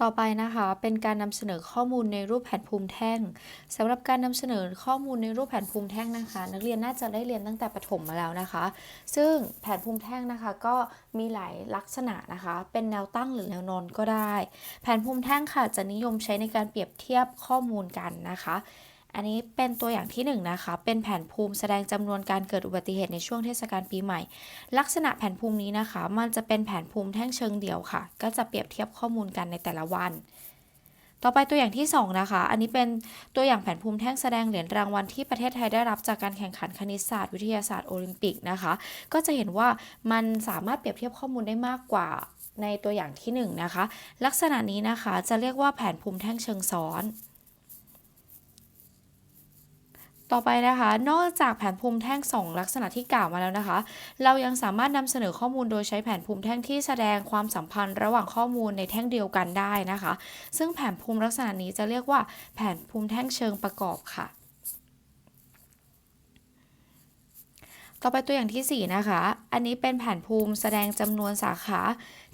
ต่อไปนะคะเป็นการนำเสนอข้อมูลในรูปแผนภูมิแท่งสำหรับการนำเสนอข้อมูลในรูปแผนภูมิแท่งนะคะ นักเรียนน่าจะได้เรียนตั้งแต่ประถมมาแล้วนะคะ ซึ่งแผนภูมิแท่งนะคะก็มีหลายลักษณะนะคะ เป็นแนวตั้งหรือแนวนอนก็ได้ แผนภูมิแท่งค่ะจะนิยมใช้ในการเปรียบเทียบข้อมูลกันนะคะ อันนี้เป็นตัวอย่างที่1นงนะคะ เป็นแผนภูมิแสดงจำนวนการเกิดอุบัติเหตุในช่วงเทศกาลปีใหม่ ลักษณะแผนภูมินี้นะคะ มันจะเป็นแผนภูมิแท่งเชิงเดี่ยวค่ะ ก็จะเปรียบเทียบข้อมูลกันในแต่ละวัน ต่อไปตัวอย่างที่ 2 นะคะ อันนี้เป็นตัวอย่างแผนภูมิแท่งแสดงเหรียญรางวัลที่ประเทศไทยได้รับจากการแข่งขันคณิตศาสตร์วิทยาศาสตร์โอลิมปิกนะคะ ก็จะเห็นว่ามันสามารถเปรียบเทียบข้อมูลได้มากกว่าในตัวอย่างที่1นะคะ ลักษณะนี้นะคะจะเรียกว่าแผนภูมิแท่งเชิงซ้อน ต่อไปนะคะ นอกจากแผนภูมิแท่ง 2 ลักษณะที่กล่าวมาแล้วนะคะ เรายังสามารถนำเสนอข้อมูลโดยใช้แผนภูมิแท่งที่แสดงความสัมพันธ์ระหว่างข้อมูลในแท่งเดียวกันได้นะคะ ซึ่งแผนภูมิลักษณะนี้จะเรียกว่า แผนภูมิแท่งเชิงประกอบค่ะ ต่อไปตัวอย่างที่ 4 นะคะ อันนี้เป็นแผนภูมิแสดงจำนวนสาขา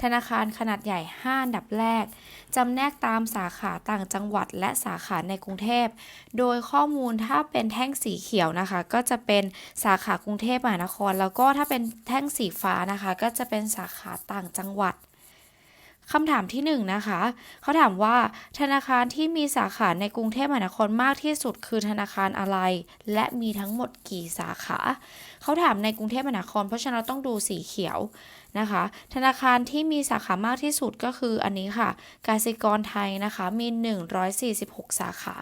ธนาคารขนาดใหญ่ 5 อันดับแรกจำแนกตามสาขาต่างจังหวัดและสาขาในกรุงเทพ โดยข้อมูลถ้าเป็นแท่งสีเขียวนะคะ ก็จะเป็นสาขากรุงเทพมหานคร แล้วก็ถ้าเป็นแท่งสีฟ้านะคะ ก็จะเป็นสาขาต่างจังหวัด คำถามที่1นงนะคะ เขาถามว่าธนาคารที่มีสาขาในกรุงเทพมหานครมากที่สุดคือธนาคารอะไร และมีทั้งหมดกี่สาขา เขาถามในกรุงเทพมหานคร เพราะฉะนั้นเราต้องดูสีเขียวนะคะ ธนาคารที่มีสาขามากที่สุดก็คืออันนี้ค่ะ กสิกรไทยนะคะ มี 146 สาขา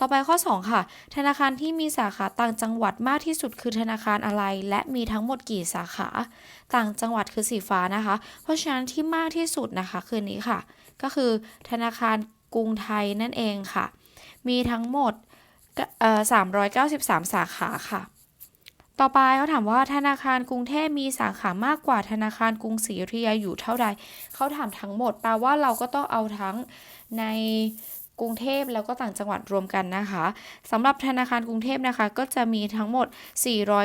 ต่อไปข้อ 2 ค่ะ ธนาคารที่มีสาขาต่างจังหวัดมากที่สุดคือธนาคารอะไร และมีทั้งหมดกี่สาขา ต่างจังหวัดคือสีฟ้านะคะ เพราะฉะนั้นที่มากที่สุดนะคะคือนี้ค่ะ ก็คือธนาคารกรุงไทยนั่นเองค่ะ มีทั้งหมดเอ่อ393สาขาค่ะ ต่อไปเขาถามว่าธนาคารกรุงเทพมีสาขามากกว่าธนาคารกรุงศรีอยุธยาอยู่เท่าใด เขาถามทั้งหมดแปลว่าเราก็ต้องเอาทั้งใน กรุงเทพแล้วก็ต่างจังหวัดรวมกันนะคะสำหรับธนาคารกรุงเทพนะคะ ก็จะมีทั้งหมด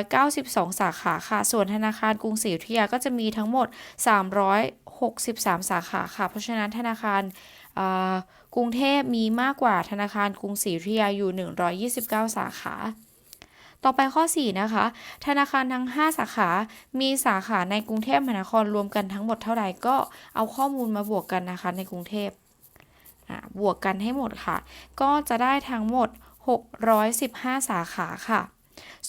492 สาขาค่ะ ส่วนธนาคารกรุงศรีอยุธยาก็จะมีทั้งหมด 363 สาขาค่ะ เพราะฉะนั้นธนาคารกรุงเทพมีมากกว่าธนาคารกรุงศรีอยุธยาอยู่ 129 สาขาต่อไปข้อ 4 นะคะ ธนาคารทั้ง 5 สาขา มีสาขาในกรุงเทพมหานครรวมกันทั้งหมดเท่าไหร่ก็เอาข้อมูลมาบวกกันนะคะในกรุงเทพ บวกกันให้หมดค่ะ ก็จะได้ทั้งหมด 615 สาขาค่ะ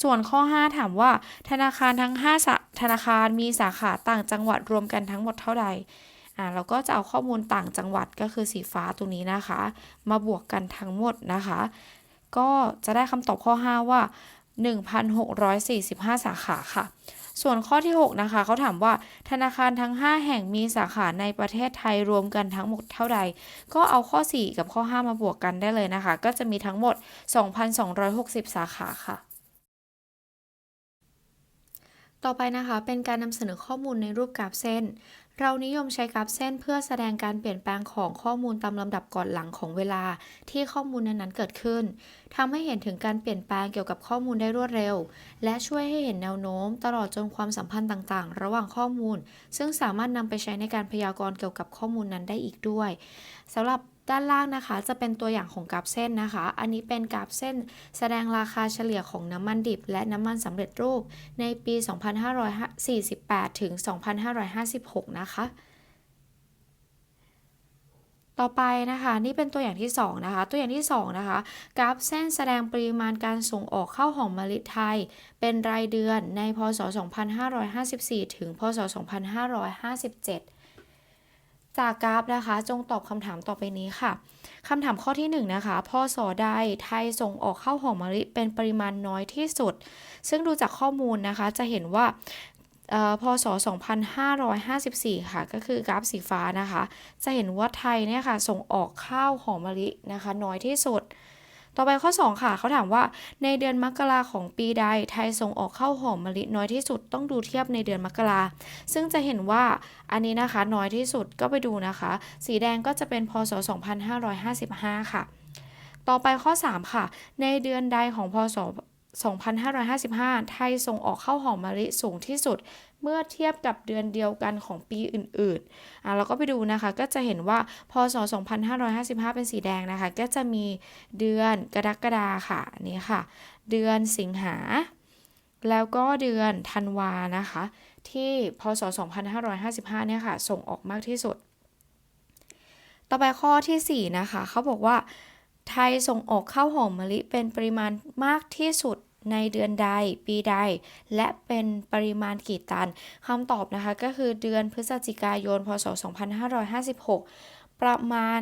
ส่วนข้อ 5 ถามว่า ธนาคารทั้ง5ธนาคารมีสาขาต่างจังหวัดรวมกันทั้งหมดเท่าใดอ่าเราก็จะเอาข้อมูลต่างจังหวัดก็คือสีฟ้าตรงนี้นะคะ มาบวกกันทั้งหมดนะคะ ก็จะได้คำตอบข้อ 5 ว่า 1,645 สาขาค่ะ ส่วนข้อที่ 6 นะคะเขาถามว่าธนาคารทั้ง 5 แห่งมีสาขาในประเทศไทยรวมกันทั้งหมดเท่าใด ก็เอาข้อ 4 กับข้อ 5 มาบวกกันได้เลยนะคะ ก็จะมีทั้งหมด 2,260 สาขาค่ะต่อไปนะคะเป็นการนำเสนอข้อมูลในรูปกราฟเส้น เรานิยมใช้กราฟเส้นเพื่อแสดงการเปลี่ยนแปลงของข้อมูลตามลำดับก่อนหลังของเวลาที่ข้อมูลนั้นๆเกิดขึ้นทำให้เห็นถึงการเปลี่ยนแปลงเกี่ยวกับข้อมูลได้รวดเร็ว และช่วยให้เห็นแนวโน้ม ตลอดจนความสัมพันธ์ต่างๆ ระหว่างข้อมูล ซึ่งสามารถนำไปใช้ในการพยากรณ์เกี่ยวกับข้อมูลนั้นได้อีกด้วยสำหรับ ด้านล่างนะคะจะเป็นตัวอย่างของกราฟเส้นนะคะ อันนี้เป็นกราฟเส้น แสดงราคาเฉลี่ยของน้ำมันดิบ และน้ำมันสำเร็จรูปในปี 2548 ถึง 2556 นะคะ ต่อไปนะคะนี่เป็นตัวอย่างที่ 2 นะคะ ตัวอย่างที่ 2 นะคะ กราฟเส้นแสดงปริมาณการส่งออกข้าวหอมมะลิไทย เป็นรายเดือนในพศ 2554 ถึง พศ 2557 จากกราฟนะคะ จงตอบคำถามต่อไปนี้ค่ะคำถามข้อที่1นนะคะพอสไดไทยส่งออกข้าวหอมมะลิเป็นปริมาณน้อยที่สุด ซึ่งดูจากข้อมูลนะคะจะเห็นว่าพศ 2554 ค่ะ ก็คือกราฟสีฟ้านะคะ จะเห็นว่าไทยเนี่ยค่ะ ส่งออกข้าวหอมมะลินะคะ น้อยที่สุด ต่อไปข้อ 2 ค่ะเขาถามว่าในเดือนมกราของปีใดไทยส่งออกข้าวหอมมะลิน้อยที่สุดต้องดูเทียบในเดือนมกราซึ่งจะเห็นว่าอันนี้นะคะน้อยที่สุดก็ไปดูนะคะ สีแดงก็จะเป็นพศ 2555 ค่ะ ต่อไปข้อ 3 ค่ะ ในเดือนใดของพศ 2555 ไทยส่งออกข้าวหอมมะลิสูงที่สุด เมื่อเทียบกับเดือนเดียวกันของปีอื่นๆ อะเราก็ไปดูนะคะ ก็จะเห็นว่าพศ 2555 เป็นสีแดงนะคะ ก็จะมีเดือนกรกฎาค่ะนนี้ค่ะ เดือนสิงหา แล้วก็เดือนธันวานะคะ ที่พศ 2555 เนี่ยค่ะ ส่งออกมากที่สุด ต่อไปข้อทีสี่4 นะคะ เขาบอกว่า ไทยส่งออกข้าวหอมมะลิเป็นปริมาณมากที่สุดในเดือนใดปีใด และเป็นปริมาณกี่ตันคำตอบนะคะก็คือเดือนพฤศจิกายน พศ 2556 ประมาณ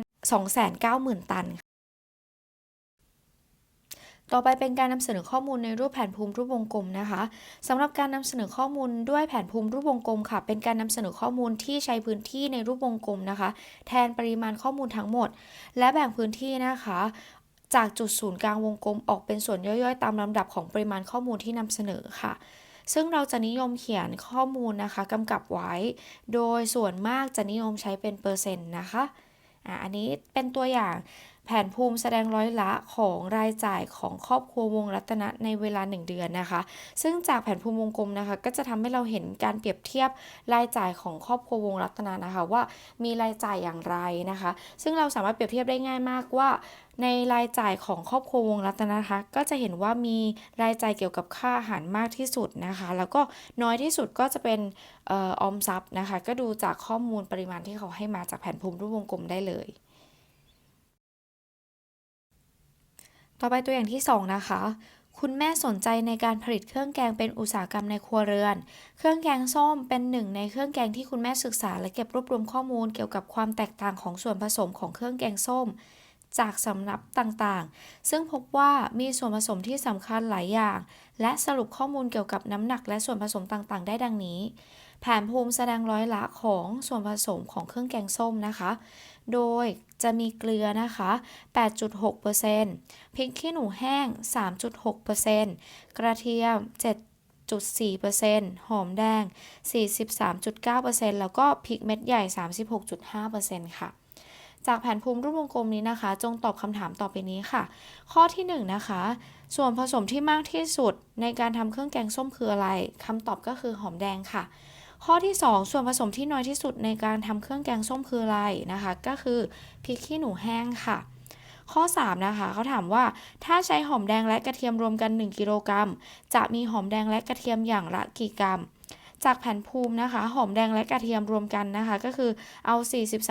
290,000 ตัน ต่อไปเป็นการนำเสนอข้อมูลในรูปแผนภูมิรูปวงกลมนะคะสำหรับการนำเสนอข้อมูลด้วยแผนภูมิรูปวงกลมค่ะ เป็นการนำเสนอข้อมูลที่ใช้พื้นที่ในรูปวงกลมนะคะ แทนปริมาณข้อมูลทั้งหมด และแบ่งพื้นที่นะคะ จากจุดศูนย์กลางวงกลมออกเป็นส่วนย่อยๆ ตามลำดับของปริมาณข้อมูลที่นำเสนอค่ะซึ่งเราจะนิยมเขียนข้อมูลนะคะกำกับไว้ โดยส่วนมากจะนิยมใช้เป็นเปอร์เซ็นต์นะคะ อะอันนี้เป็นตัวอย่าง แผนภูมิแสดงร้อยละของรายจ่ายของครอบครัววงรัตนะในเวลา 1 เดือนนะคะ ซึ่งจากแผนภูมิวงกลมนะคะ ก็จะทำให้เราเห็นการเปรียบเทียบรายจ่ายของครอบครัววงรัตนะนะคะ ว่ามีรายจ่ายอย่างไรนะคะ ซึ่งเราสามารถเปรียบเทียบได้ง่ายมากว่าในรายจ่ายของครอบครัววงรัตนะนะคะ ก็จะเห็นว่ามีรายจ่ายเกี่ยวกับค่าอาหารมากที่สุดนะคะ แล้วก็น้อยที่สุดก็จะเป็นออมทรัพย์นะคะ ก็ดูจากข้อมูลปริมาณที่เขาให้มาจากแผนภูมิรูปวงกลมได้เลย ต่อไปตัวอย่างที่ 2 นะคะ คุณแม่สนใจในการผลิตเครื่องแกงเป็นอุตสาหกรรมในครัวเรือน เครื่องแกงส้มเป็นหนึ่งในเครื่องแกงที่คุณแม่ศึกษา และเก็บรวบรวมข้อมูลเกี่ยวกับความแตกต่างของส่วนผสมของเครื่องแกงส้ม จากสำนับต่างๆ ซึ่งพบว่ามีส่วนผสมที่สำคัญหลายอย่าง และสรุปข้อมูลเกี่ยวกับน้ำหนักและส่วนผสมต่างๆ ได้ดังนี้ แผนภูมิแสดงร้อยละของส่วนผสมของเครื่องแกงส้มนะคะ โดยจะมีเกลือนะคะ 8.6%พริกขี้หนูแห้ง 3.6%กระเทียม 7.4%หอมแดง 43.9%แล้วก็พริกเม็ดใหญ่ 36.5%ค่ะจากแผนภูมิรูปวงกลมนี้นะคะ จงตอบคำถามต่อไปนี้ค่ะ ข้อที่1นะคะ ส่วนผสมที่มากที่สุดในการทำเครื่องแกงส้มคืออะไรคำตอบก็คือหอมแดงค่ะ ข้อที่ 2 ส่วนผสมที่น้อยที่สุดในการทำเครื่องแกงส้มคืออะไรนะคะ ก็คือพริกขี้หนูแห้งค่ะ ข้อ 3 นะคะเขาถามว่าถ้าใช้หอมแดงและกระเทียมรวมกัน 1กิโลกรัมจะมีหอมแดงและกระเทียมอย่างละกี่กรัม จากแผนภูมินะคะ หอมแดงและกระเทียมรวมกันนะคะ ก็คือเอา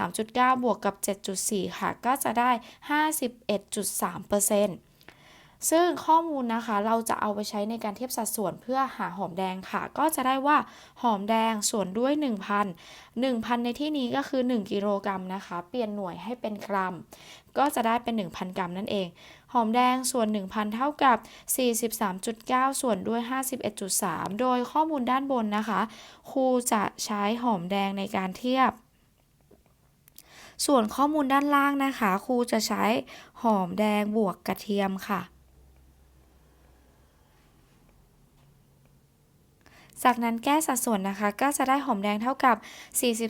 43.9 บวกกับ 7.4 ค่ะ ก็จะได้ 51.3% ซึ่งข้อมูลนะคะเราจะเอาไปใช้ในการเทียบสัดส่วนเพื่อหาหอมแดงค่ะ ก็จะได้ว่าหอมแดงส่วนด้วย 1,000 1,000 ในที่นี้ก็คือ 1 กิโลกรัมนะคะ เปลี่ยนหน่วยให้เป็นกรัม ก็จะได้เป็น 1,000 กรัมนั่นเอง หอมแดงส่วน 1,000 เท่ากับ 43.9 ส่วนด้วย 51.3 โดยข้อมูลด้านบนนะคะ ครูจะใช้หอมแดงในการเทียบส่วนข้อมูลด้านล่างนะคะ ครูจะใช้หอมแดงบวกกระเทียมค่ะ จากนั้นแก้สัดส่วนนะคะ ก็จะได้หอมแดงเท่ากับ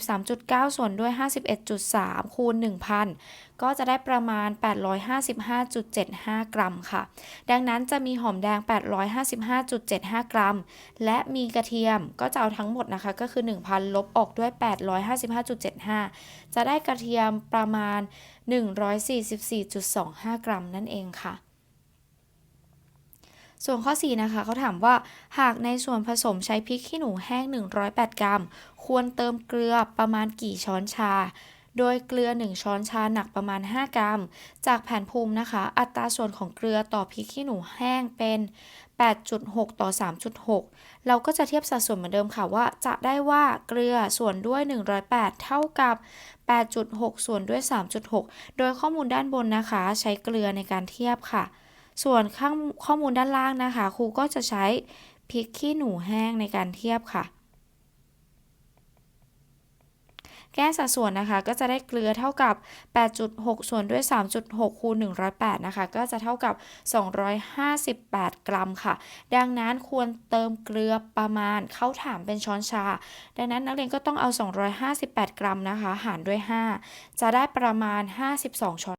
43.9 ส่วนด้วย 51.3 คูณ 1,000 ก็จะได้ประมาณ 855.75 กรัมค่ะ ดังนั้นจะมีหอมแดง 855.75 กรัม และมีกระเทียมก็จะเอาทั้งหมดนะคะ ก็คือ 1,000 ลบออกด้วย 855.75 จะได้กระเทียมประมาณ 144.25 กรัมนั่นเองค่ะ ส่วนข้อ 4 นะคะเขาถามว่า หากในส่วนผสมใช้พริกขี้หนูแห้ง 108 กรัม ควรเติมเกลือประมาณกี่ช้อนชา โดยเกลือ 1 ช้อนชาหนักประมาณ 5 กรัม จากแผนภูมินะคะ อัตราส่วนของเกลือต่อพริกขี้หนูแห้งเป็น 8.6 ต่อ 3.6 เราก็จะเทียบสัดส่วนเหมือนเดิมค่ะว่า จะได้ว่าเกลือส่วนด้วย 108 เท่ากับ 8.6 ส่วนด้วย 3.6 โดยข้อมูลด้านบนนะคะ ใช้เกลือในการเทียบค่ะ ส่วนข้างข้อมูลด้านล่างนะคะ ครูก็จะใช้พริกขี้หนูแห้งในการเทียบค่ะ แก้สัดส่วนนะคะก็จะได้เกลือเท่ากับ 8.6 ส่วนด้วย 3.6 คูณ 108 นะคะ ก็จะเท่ากับ 258 กรัมค่ะ ดังนั้นควรเติมเกลือประมาณเข้าถามเป็นช้อนชา ดังนั้นนักเรียนก็ต้องเอา 258 กรัมนะคะ หารด้วย 5 จะได้ประมาณ 52 ช้อน